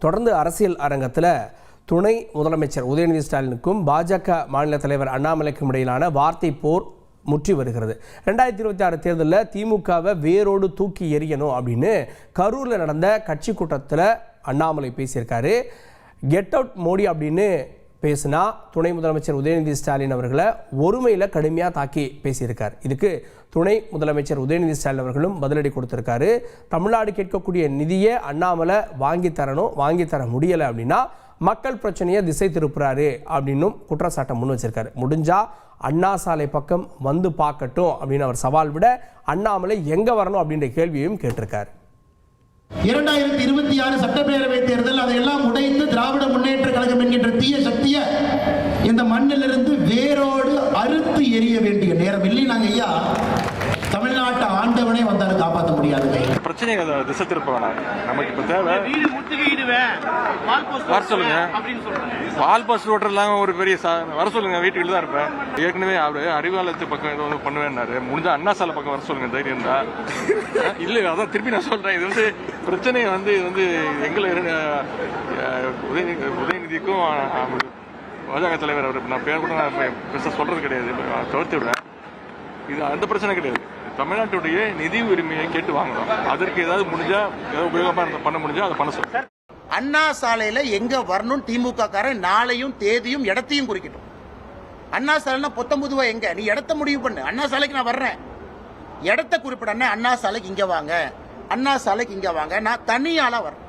தொடர்ந்து அரசியல் அரங்கத்தில் துணை முதலமைச்சர் உதயநிதி ஸ்டாலினுக்கும் பாஜக மாநில தலைவர் அண்ணாமலைக்கும் இடையிலான வார்த்தை போர் முற்றி வருகிறது. ரெண்டாயிரத்தி இருபத்தி ஆறு தேர்தலில் திமுகவை வேரோடு தூக்கி எறியணும் அப்படின்னு கரூரில் நடந்த கட்சி கூட்டத்தில் அண்ணாமலை பேசியிருக்காரு. கெட் அவுட் மோடி அப்படின்னு பேசினா துணை முதலமைச்சர் உதயநிதி ஸ்டாலின் அவர்களை ஒருமையில் கடுமையாக தாக்கி பேசியிருக்கார். இதுக்கு துணை முதலமைச்சர் உதயநிதி ஸ்டாலின் அவர்களும் பதிலடி கொடுத்திருக்காரு. தமிழ்நாடு கேட்கக்கூடிய நிதியை அண்ணாமலை வாங்கி தரணும் வாங்கி தர முடியலை அப்படின்னா மக்கள் பிரச்சனையை திசை திருப்புறாரு அப்படின்னும் குற்றச்சாட்டை முன் வச்சிருக்காரு. முடிஞ்சா அண்ணா சாலை பக்கம் வந்து பார்க்கட்டும் அப்படின்னு அவர் சவால் விட அண்ணாமலை எங்க வரணும் அப்படின்ற கேள்வியையும் கேட்டிருக்காரு. இரண்டாயிரத்தி இருபத்தி ஆறு சட்டப்பேரவை தேர்தல் அதையெல்லாம் உடைத்து திராவிட மண்ணிலிருந்து வேரோடு அறுத்து எரிய வேண்டிய நேரம் இல்லை. நாங்க ஐயா தமிழ்நாட்டை ஆண்டவனே வந்தாலும் காப்பாற்ற முடியாதுங்க. பிரச்சனைகளை திசை திருப்ப வேணாம். நமக்கு இப்ப தேவை. வர சொல்லுங்க. வால் பஸ் ஓட்டுறதுலாம் ஒரு பெரிய வர சொல்லுங்க வீட்டுக்கு தான் இருப்பேன். ஏற்கனவே அவரு அறிவாலயத்து பக்கம் ஏதோ ஒன்று பண்ணுவேன்னாரு. முடிஞ்சா அண்ணா சாலை பக்கம் வர சொல்லுங்க தைரியம் இருந்தா. இல்ல அதான் திருப்பி நான் சொல்றேன். இது வந்து பிரச்சனை வந்து இது வந்து எங்களை உதயநிதி உதயநிதிக்கும் பாஜக தலைவர் அவர் நான் பேர் கூட நான் பெருசாக சொல்றது கிடையாது. தவிர்த்து விடுறேன். இது அந்த பிரச்சனை கிடையாது. தமிழ்நாட்டுடைய நிதி உரிமையை கேட்டு வாங்கணும். அதற்கு ஏதாவது முடிஞ்சா ஏதாவது உபயோகமாக இருந்தால் பண்ண முடிஞ்சா அதை பண்ண சொல்லுங்கள் அண்ணா சாலையில் எங்கே வரணும் திமுக காரன் நாளையும் தேதியும் இடத்தையும் குறிக்கட்டும். அண்ணா சாலைனா பொத்தம்புதுவா எங்க? நீ இடத்த முடிவு பண்ணு. அண்ணா சாலைக்கு நான் வர்றேன். இடத்த குறிப்பிட அண்ணா சாலைக்கு இங்கே வாங்க. அண்ணா சாலைக்கு இங்கே வாங்க. நான் தனியாலாம் வரேன்